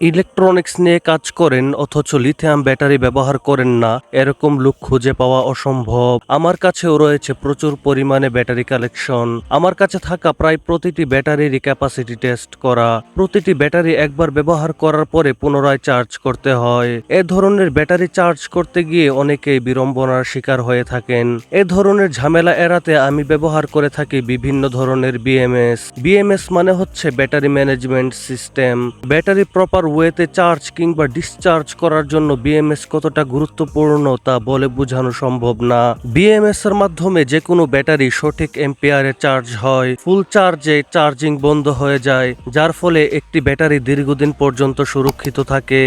Electronics নিয়ে কাজ করেন, অথচ লিথিয়াম ব্যাটারি ব্যবহার করেন না। এরকম লোক খুঁজে পাওয়া অসম্ভব। আমার কাছেও রয়েছে প্রচুর পরিমাণে ব্যাটারি কালেকশন। আমার কাছে থাকা প্রায় প্রতিটি ব্যাটারিরই ক্যাপাসিটি টেস্ট করা। প্রতিটি ব্যাটারি একবার ব্যবহার করার পরে পুনরায় চার্জ করতে হয়। এ ধরনের ব্যাটারি চার্জ করতে গিয়ে অনেকেই বিড়ম্বনার শিকার হয়ে থাকেন। এ ধরনের ঝামেলা এড়াতে আমি ব্যবহার করে থাকি বিভিন্ন ধরনের বিএমএস বিএমএস মানে হচ্ছে battery management system. Battery proper ওয়েতে চার্জ কিংবা ডিসচার্জ করার জন্য বিএমএস কতটা গুরুত্বপূর্ণ তা বলে বোঝানো সম্ভব না। বিএমএস এর মাধ্যমে যে কোনো ব্যাটারি সঠিক এম্পিয়ারে চার্জ হয়, ফুল চার্জে চার্জিং বন্ধ হয়ে যায়, যার ফলে একটি ব্যাটারি দীর্ঘদিন পর্যন্ত সুরক্ষিত থাকে।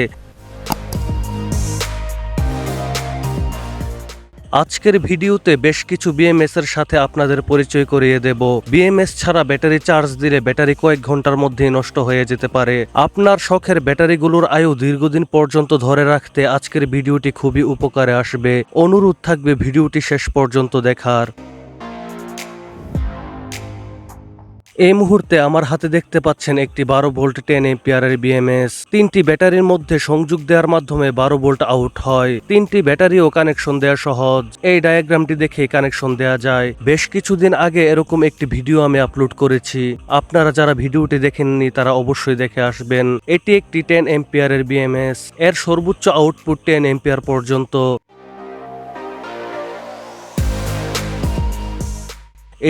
আজকের ভিডিওতে বেশ কিছু বিএমএস এর সাথে আপনাদের পরিচয় করিয়ে দেব। বিএমএস ছাড়া ব্যাটারি চার্জ দিলে ব্যাটারি কয়েক ঘণ্টার মধ্যেই নষ্ট হয়ে যেতে পারে। আপনার শখের ব্যাটারিগুলোর আয়ু দীর্ঘদিন পর্যন্ত ধরে রাখতে আজকের ভিডিওটি খুবই উপকারে আসবে। অনুরোধ থাকবে ভিডিওটি শেষ পর্যন্ত দেখার। এই মুহূর্তে আমার হাতে দেখতে পাচ্ছেন একটি বারো ভোল্ট টেন এম্পিয়ারের বিএমএস তিনটি ব্যাটারির মধ্যে সংযোগ দেওয়ার মাধ্যমে বারো ভোল্ট আউট হয়। তিনটি ব্যাটারিও কানেকশন দেওয়া সহজ। এই ডায়াগ্রামটি দেখে কানেকশন দেওয়া যায়। বেশ কিছুদিন আগে এরকম একটি ভিডিও আমি আপলোড করেছি। আপনারা যারা ভিডিওটি দেখেননি, তারা অবশ্যই দেখে আসবেন। এটি একটি টেন এম্পিয়ারের বিএমএস এর সর্বোচ্চ আউটপুট টেন এম্পিয়ার পর্যন্ত।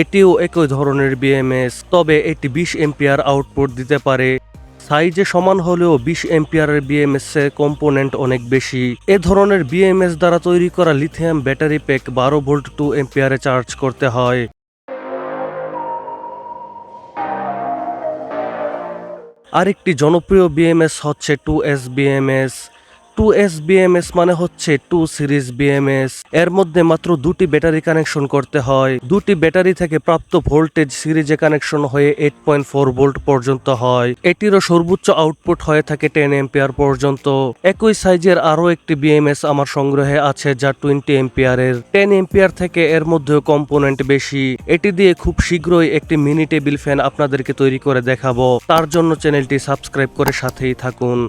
এটিও একই ধরনের বিএমএস তবে এটি বিশ এম্পিয়ার আউটপুট দিতে পারে। সাইজে সমান হলেও বিশ এম্পিয়ারের বিএমএস এর কম্পোনেন্ট অনেক বেশি। এ ধরনের বিএমএস দ্বারা তৈরি করা লিথিয়াম ব্যাটারি প্যাক বারো ভোল্ট টু এম্পিয়ারে চার্জ করতে হয়। আরেকটি জনপ্রিয় বিএমএস হচ্ছে two S BMS two S BMS মানে হচ্ছে টু সিরিজ বিএমএস এর মধ্যে মাত্র দুটি ব্যাটারি কানেকশন করতে হয়। দুটি ব্যাটারি থেকে প্রাপ্ত ভোল্টেজ সিরিজে কানেকশন হয়ে এইট পয়েন্ট ফোর ভোল্ট পর্যন্ত হয়। এটিরও সর্বোচ্চ আউটপুট হয়ে থাকে টেন এম্পিয়ার পর্যন্ত। একই সাইজের আরও একটি বিএমএস আমার সংগ্রহে আছে যা টোয়েন্টি এম্পিয়ারের। টেন এম্পিয়ার থেকে এর মধ্যেও কম্পোনেন্ট বেশি। এটি দিয়ে খুব শীঘ্রই একটি মিনি টেবিল ফ্যান আপনাদেরকে তৈরি করে দেখাবো। তার জন্য চ্যানেলটি সাবস্ক্রাইব করে সাথেই থাকুন।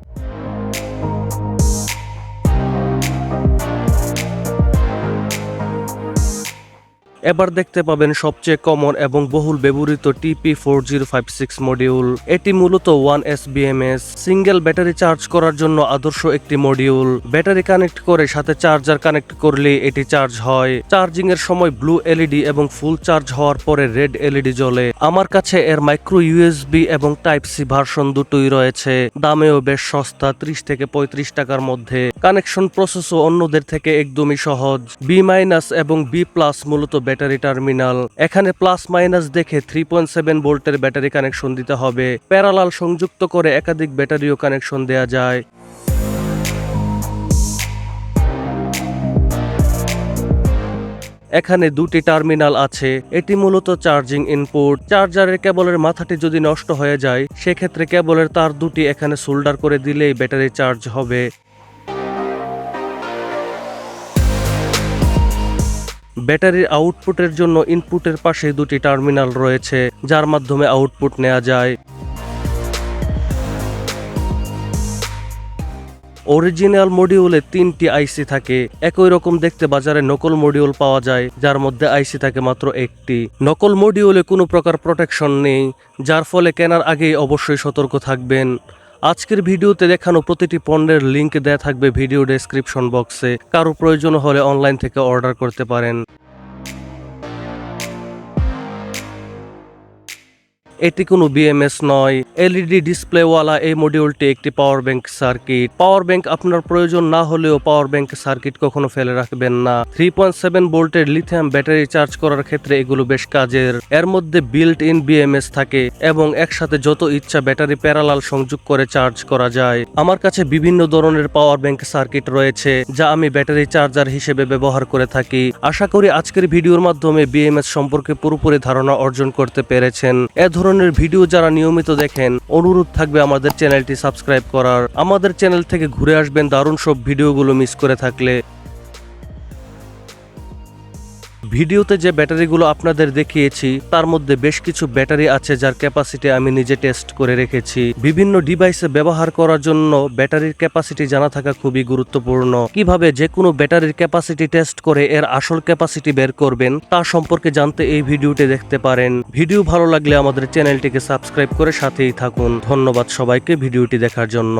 এবার দেখতে পাবেন সবচেয়ে কমন এবং বহুল ব্যবহৃত TP four zero five six module এটি মূলত one S BMS single battery charge করার জন্য আদর্শ একটি মডিউল ব্যাটারি কানেক্ট করে সাথে চার্জার কানেক্ট করলে এটি চার্জ হয়। চার্জিং এর সময় ব্লু এলইডি এবং ফুল চার্জ হওয়ার পরে রেড এলইডি জ্বলে। আমার কাছে এর মাইক্রো ইউএসবি এবং টাইপ সি ভার্সন দুটোই রয়েছে। দামেও বেশ সস্তা, ত্রিশ থেকে পঁয়ত্রিশ টাকার মধ্যে। কানেকশন প্রসেসও অন্যদের থেকে একদমই সহজ। বি মাইনাস এবং বি প্লাস মূলত ব্যাটারি টার্মিনাল। এখানে প্লাস মাইনাস দেখে থ্রি পয়েন্ট সেভেন ভোল্টের ব্যাটারি কানেকশন দিতে হবে। প্যারালাল সংযুক্ত করে একাধিক ব্যাটারিও কানেকশন দেয়া যায়। এখানে দুটি টার্মিনাল আছে। এটি মূলত চার্জিং ইনপুট চার্জারের কেবলের মাথাটি যদি নষ্ট হয়ে যায়, সেক্ষেত্রে কেবলের তার দুটি এখানে সোল্ডার করে দিলেই ব্যাটারি চার্জ হবে। ব্যাটারির আউটপুটের জন্য ইনপুটের পাশে দুটি টার্মিনাল রয়েছে, যার মাধ্যমে আউটপুট নেওয়া যায়। অরিজিনাল মডিউলে তিনটি আইসি থাকে। একই রকম দেখতে বাজারে নকল মডিউল পাওয়া যায়, যার মধ্যে আইসি থাকে মাত্র একটি। নকল মডিউলে কোনো প্রকার প্রোটেকশন নেই, যার ফলে কেনার আগেই অবশ্যই সতর্ক থাকবেন। আজকের ভিডিওতে দেখানো প্রতিটি পণ্যের লিঙ্ক দেয়া থাকবে ভিডিও ডেসক্রিপশন বক্সে। কারও প্রয়োজন হলে অনলাইন থেকে অর্ডার করতে পারেন। এটি কোনো বিএমএস নয়। এলইডি ডিসপ্লেওয়ালা এই মডিউলটি একটি power bank circuit power bank আপনার প্রয়োজন না হলেও পাওয়ার ব্যাংক সার্কিট কখনো ফেলে রাখবেন না। থ্রি পয়েন্ট সেভেন ভোল্টের লিথিয়াম ব্যাটারি চার্জ করার ক্ষেত্রে এগুলো বেশ কাজের। এর মধ্যে বিল্ট ইন বিএমএস থাকে এবং একসাথে যত ইচ্ছা ব্যাটারি প্যারালাল সংযোগ করে চার্জ করা যায়। আমার কাছে বিভিন্ন ধরনের পাওয়ার ব্যাংক সার্কিট রয়েছে, যা আমি ব্যাটারি চার্জার হিসেবে ব্যবহার করে থাকি। আশা করি আজকের ভিডিওর মাধ্যমে বিএমএস সম্পর্কে পুরোপুরি ধারণা অর্জন করতে পেরেছেন। এ ধরনের ভিডিও যারা নিয়মিত দেখেন, অনুরোধ থাকবে আমাদের চ্যানেলটি সাবস্ক্রাইব করার। আমাদের চ্যানেল থেকে ঘুরে আসবেন দারুণ সব ভিডিওগুলো মিস করে থাকলে। ভিডিওতে যে ব্যাটারিগুলো আপনাদের দেখিয়েছি, তার মধ্যে বেশ কিছু ব্যাটারি আছে যার ক্যাপাসিটি আমি নিজে টেস্ট করে রেখেছি। বিভিন্ন ডিভাইসে ব্যবহার করার জন্য ব্যাটারির ক্যাপাসিটি জানা থাকা খুবই গুরুত্বপূর্ণ। কীভাবে যে কোনো ব্যাটারির ক্যাপাসিটি টেস্ট করে এর আসল ক্যাপাসিটি বের করবেন, তা সম্পর্কে জানতে এই ভিডিওটি দেখতে পারেন। ভিডিও ভালো লাগলে আমাদের চ্যানেলটিকে সাবস্ক্রাইব করে সাথেই থাকুন। ধন্যবাদ সবাইকে ভিডিওটি দেখার জন্য।